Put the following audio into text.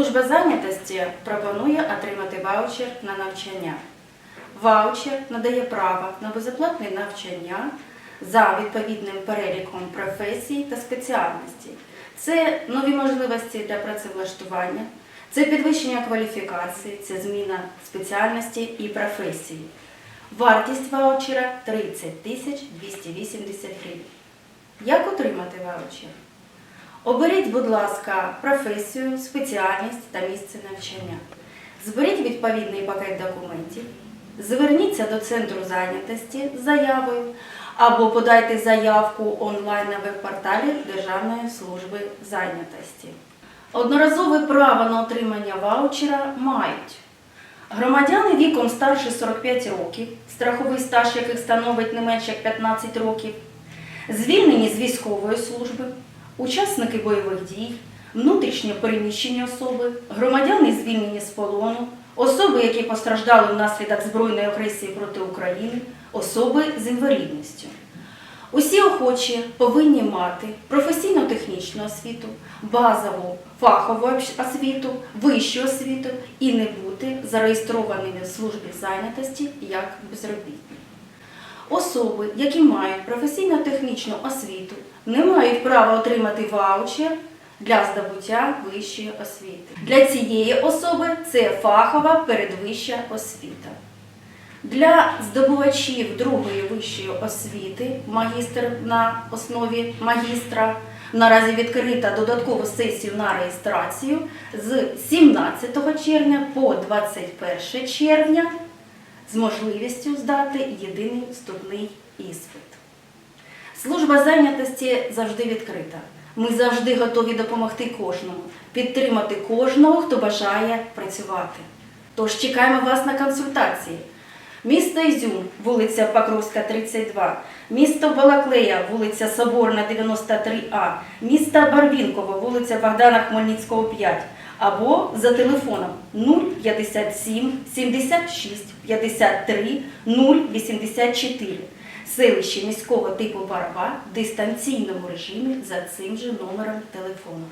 Служба зайнятості пропонує отримати ваучер на навчання. Ваучер надає право на безоплатне навчання за відповідним переліком професій та спеціальностей. Це нові можливості для працевлаштування, це підвищення кваліфікації, це зміна спеціальності і професії. Вартість ваучера 30 тисяч 280 гривень. Як отримати ваучер? Оберіть, будь ласка, професію, спеціальність та місце навчання. Зберіть відповідний пакет документів, зверніться до центру зайнятості з заявою або подайте заявку онлайн на веб-порталі Державної служби зайнятості. Одноразове право на отримання ваучера мають громадяни віком старше 45 років, страховий стаж яких становить не менше як 15 років, звільнені з військової служби, учасники бойових дій, внутрішньо переміщені особи, громадяни звільнені з полону, особи, які постраждали внаслідок збройної агресії проти України, особи з інвалідністю. Усі охочі повинні мати професійно-технічну освіту, базову фахову освіту, вищу освіту і не бути зареєстрованими в службі зайнятості як безробітні. Особи, які мають професійно-технічну освіту, не мають права отримати ваучер для здобуття вищої освіти. Для цієї особи це фахова передвища освіта. Для здобувачів другої вищої освіти, магістр на основі магістра, наразі відкрита додаткову сесію на реєстрацію з 17 червня по 21 червня з можливістю здати єдиний вступний іспит. Служба зайнятості завжди відкрита. Ми завжди готові допомогти кожному, підтримати кожного, хто бажає працювати. Тож чекаємо вас на консультації. Місто Ізюм, вулиця Покровська, 32, місто Балаклея, вулиця Соборна, 93А, місто Барвінково, вулиця Богдана Хмельницького, 5, або за телефоном 057 76 53 084. Селище міського типу Барва в дистанційному режимі за цим же номером телефону.